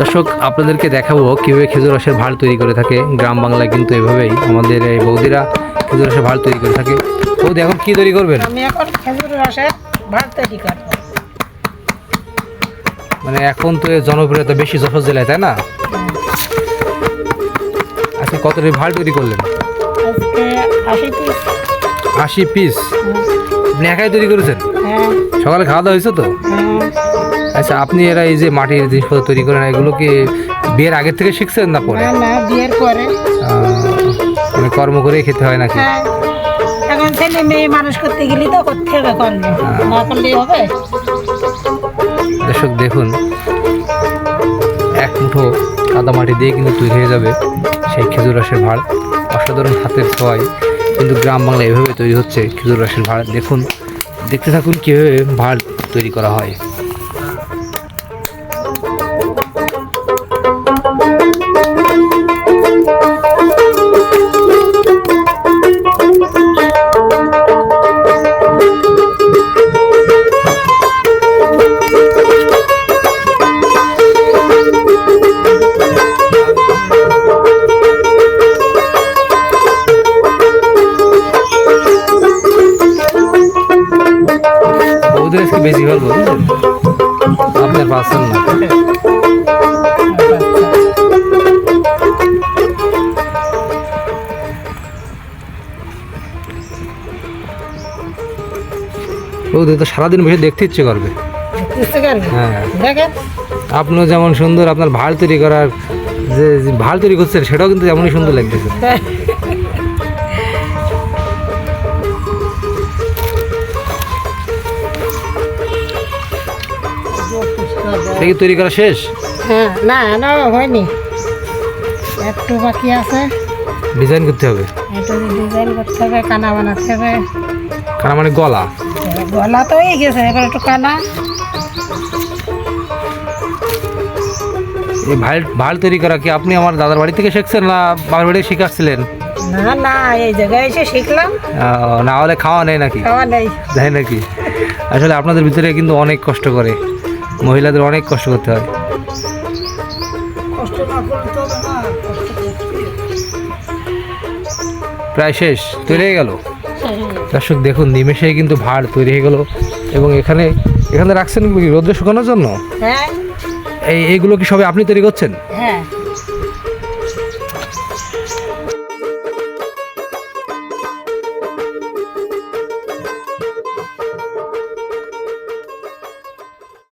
দর্শক আপনাদেরকে দেখাবো কীভাবে খেজুর রসের ভাড় তৈরি করে থাকে। গ্রাম বাংলায় কিন্তু এভাবেই আমাদের এই বৌদিরা খেজুর রসের ভাড় তৈরি করে থাকে। বৌদি এখন কী তৈরি করবেন? আমি এখন খেজুর রসের ভাত তৈরি করব। মানে এখন তো জনপ্রিয়তা বেশি যশোর জেলায় তাই না? আচ্ছা কত ভাড় তৈরি করলেন? আশি পিস। আশি পিস? আপনি একাই তৈরি করেছেন? হ্যাঁ। সকালে খাওয়া দাওয়া হয়েছে তো? হ্যাঁ। আচ্ছা আপনি এরা এই যে মাটির জিনিসপত্র তৈরি করেন এগুলো কি বিয়ের আগের থেকে শিখছেন না পরে? না বিয়ের পরে। মানে কর্ম করেই খেতে হয় নাকি? হ্যাঁ। এখন ছেলে মেয়ে মানুষ করতে গেলে তো করতে হবে কর্ম। না করলেই হবে? দর্শক দেখুন এক মুঠো কাদা মাটি দিয়ে কিন্তু তৈরি হয়ে যাবে সেই খেজুর রসের ভাড়। অসাধারণ হাতের ছোঁয়ায় কিন্তু গ্রাম বাংলা এভাবে তৈরি হচ্ছে খেজুর রসের ভাড়। দেখুন দেখতে থাকুন কীভাবে ভাড় তৈরি করা হয়। বৌদের আজকে বেশি ভালো আপনার পার্সেল না। তো সারাদিন বসে দেখতে ইচ্ছে করবে। হ্যাঁ। আপনিও যেমন সুন্দর আপনার ভাড় তৈরি করার যে ভাড় তৈরি করছেন সেটাও কিন্তু তেমনই সুন্দর লাগতেছে। এটা কি তৈরি করা শেষ? হ্যাঁ না না হয়নি। একটু বাকি আছে। ডিজাইন করতে হবে। একটু ডিজাইন করতে হবে কানা বানাতে হবে। কারণ মানে গলা? গলা তো হয়ে গেছে এবার একটু কানা। এই ভাড় ভাড় তৈরি করা কি আপনি আমার দাদার বাড়ি থেকে শিখছেন না বাবার বাড়ি শিখাচ্ছিলেন? না না এই জায়গায় এসে শিখলাম। না হলে খাওয়া নেই নাকি? খাওয়া নেই। তাই নাকি? আসলে আপনাদের ভিতরে কিন্তু অনেক কষ্ট করে। মহিলাদের অনেক কষ্ট করতে হয়। প্রায় শেষ তৈরি হয়ে গেল? দর্শক দেখুন নিমেষে কিন্তু ভাড় তৈরি হয়ে গেল এবং এখানে এখানে রাখছেন কি রোদ্রে শুকানোর জন্য? হ্যাঁ। এই এইগুলো কি সবে আপনি তৈরি করছেন? হ্যাঁ।